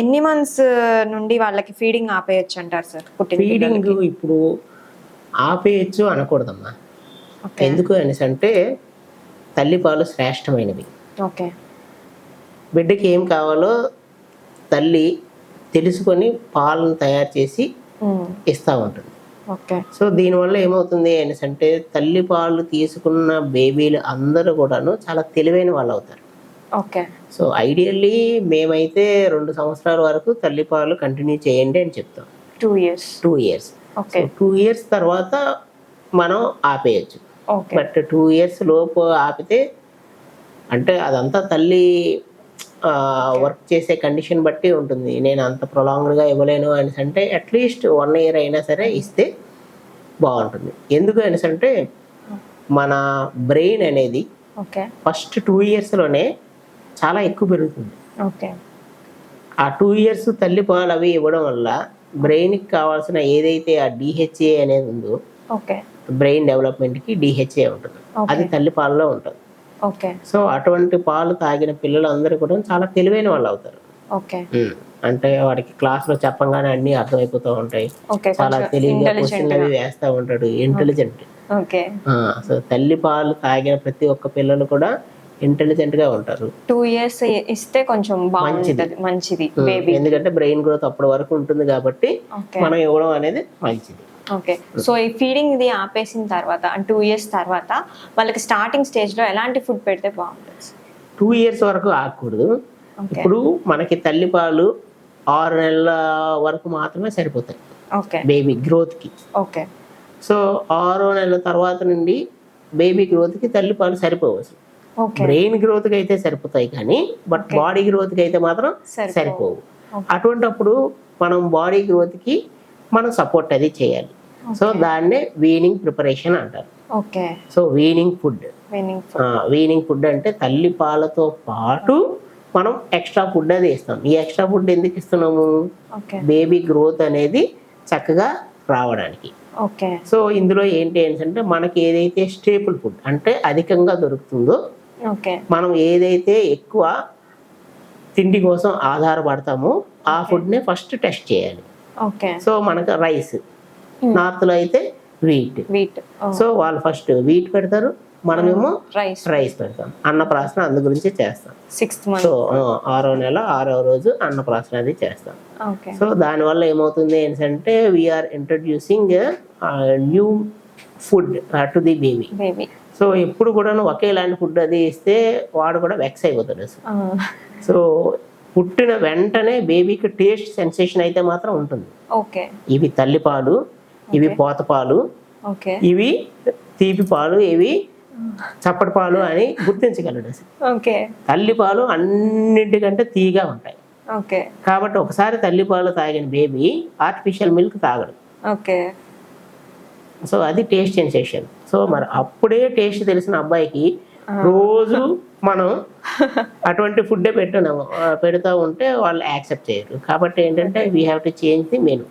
ఎన్ని మంత్స్ నుండి వాళ్ళకి ఫీడింగ్ ఆపేయచ్చు అంటారు సార్ ఫీడింగ్ ఇప్పుడు ఆపేయచ్చు అనకూడదమ్మా. ఎందుకు అనేసి అంటే తల్లిపాలు శ్రేష్టమైనవి. ఓకే. బిడ్డకి ఏం కావాలో తల్లి తెలుసుకొని పాలను తయారు చేసి ఇస్తూ ఉంటుంది. ఓకే. సో దీనివల్ల ఏమవుతుంది అనేసి అంటే తల్లి పాలు తీసుకున్న బేబీలు అందరూ కూడాను చాలా తెలివైన వాళ్ళు అవుతారు ఓకే. సో ఐడియల్లీ మేమైతే రెండు సంవత్సరాల వరకు తల్లిపాలు కంటిన్యూ చేయండి అని చెప్తాం. Two years. Two years. Okay. Two years తర్వాత మనం ఆపేయచ్చు. బట్ టూ ఇయర్స్ లోపు ఆపితే అంటే అదంతా తల్లి వర్క్ చేసే కండిషన్ బట్టి ఉంటుంది. నేను అంత ప్రొలాంగ్డ్గా ఇవ్వలేను అనేసి అంటే అట్లీస్ట్ వన్ ఇయర్ అయినా సరే ఇస్తే బాగుంటుంది. ఎందుకు అనేసి అంటే మన బ్రెయిన్ అనేది ఓకే. ఫస్ట్ టూ ఇయర్స్లోనే చాలా ఎక్కువ పెరుగుతుంది. ఓకే. ఆ టూ ఇయర్స్ తల్లి పాలు అవి ఇవ్వడం వల్ల బ్రెయిన్కి కావాల్సిన ఏదైతే ఆ డిహెచ్ఏ అనేది ఉందో ఓకే. బ్రెయిన్ డెవలప్మెంట్కి డిహెచ్ఏ ఉంటుంది. అది తల్లి పాలలో ఉంటుంది. ఓకే. సో అటువంటి పాలు తాగిన పిల్లలందరూ కూడా చాలా తెలివైన వాళ్ళు అవుతారు. ఓకే. అంటే వాడికి క్లాస్లో చెప్పంగానే అన్నీ అర్థమైపోతూ ఉంటాయి. చాలా తెలివిగా క్వశ్చన్లు అవి వేస్తూ ఉంటాడు. ఇంటెలిజెంట్. ఓకే. సో తల్లి పాలు తాగిన ప్రతి ఒక్క పిల్లలు కూడా ఇంటెలిజెంట్గా ఉంటారు టూ ఇయర్స్ ఇస్తే కొంచెం బాగుంటుంది. మంచిది. బేబీ ఎందుకంటే బ్రెయిన్ గ్రోత్ అప్పటి వరకు ఉంటుంది కాబట్టి మనం ఇవ్వడం అనేది మంచిది. ఓకే. సో ఈ ఫీడింగ్ ఇది ఆపేసిన తర్వాత టూ ఇయర్స్ తర్వాత వాళ్ళకి స్టార్టింగ్ స్టేజ్లో ఎలాంటి ఫుడ్ పెడితే బాగుంటుంది? టూ ఇయర్స్ వరకు ఆగకూడదు. ఓకే. ఇప్పుడు మనకి తల్లిపాలు ఆరు నెలల వరకు మాత్రమే సరిపోతాయి. ఓకే. బేబీ గ్రోత్కి ఓకే. సో ఆరో నెలల తర్వాత నుండి బేబీ గ్రోత్కి తల్లిపాలు సరిపోవచ్చు. బ్రెయిన్ గ్రోత్కి అయితే సరిపోతాయి కానీ బట్ బాడీ గ్రోత్కి అయితే మాత్రం సరిపోవు. అటువంటప్పుడు మనం బాడీ గ్రోత్కి మనం సపోర్ట్ అది చేయాలి. సో దాన్నే వీనింగ్ ప్రిపరేషన్ అంటారు. Okay. So weaning food. Weaning food. అంటే తల్లి పాలతో పాటు మనం ఎక్స్ట్రా ఫుడ్ అది ఇస్తాం. ఈ ఎక్స్ట్రా ఫుడ్ ఎందుకు ఇస్తున్నాము? బేబీ గ్రోత్ అనేది చక్కగా రావడానికి. ఓకే. సో ఇందులో ఏంటి అంటే మనకి ఏదైతే స్టేపుల్ ఫుడ్ అంటే అధికంగా దొరుకుతుందో మనం ఏదైతే ఎక్కువ తిండి కోసం ఆధారపడతామో ఆ ఫుడ్నే ఫస్ట్ టెస్ట్ చేయాలి. ఓకే. సో మనకు రైస్ నార్త్లో అయితే వీట్. వీట్. సో వాళ్ళు ఫస్ట్ వీట్ పెడతారు మనమేమో రైస్. రైస్ పెడతాం. అన్నప్రాసన అందు గురించి చేస్తాం. సిక్స్త్ సో ఆరో నెల ఆరో రోజు అన్నప్రాసన అది చేస్తాం. ఓకే. సో దానివల్ల ఏమవుతుంది ఏంటంటే we are introducing new food to the baby so ఎప్పుడు కూడా ఒకేలాంటి ఫుడ్ అది ఇస్తే వాడు కూడా వెక్స్ అయిపోతాడు అసలు. సో పుట్టిన వెంటనే బేబీకి టేస్ట్ సెన్సేషన్ అయితే మాత్రం ఉంటుంది. ఓకే. ఇవి తల్లిపాలు ఇవి పోతపాలు ఓకే. ఇవి తీపి పాలు ఇవి చప్పటి పాలు అని గుర్తించగలడు అసలు. ఓకే. తల్లిపాలు అన్నింటికంటే తీగా ఉంటాయి. ఓకే. కాబట్టి ఒకసారి తల్లిపాలు తాగిన బేబీ ఆర్టిఫిషియల్ మిల్క్ తాగడు. ఓకే. సో అది టేస్ట్ సెన్సేషన్ సో మరి అప్పుడే టేస్ట్ తెలిసిన అబ్బాయికి రోజు మనం అటువంటి ఫుడ్డే పెట్టినాము పెడతా ఉంటే వాళ్ళు యాక్సెప్ట్ చేయరు. కాబట్టి ఏంటంటే we have to change the menu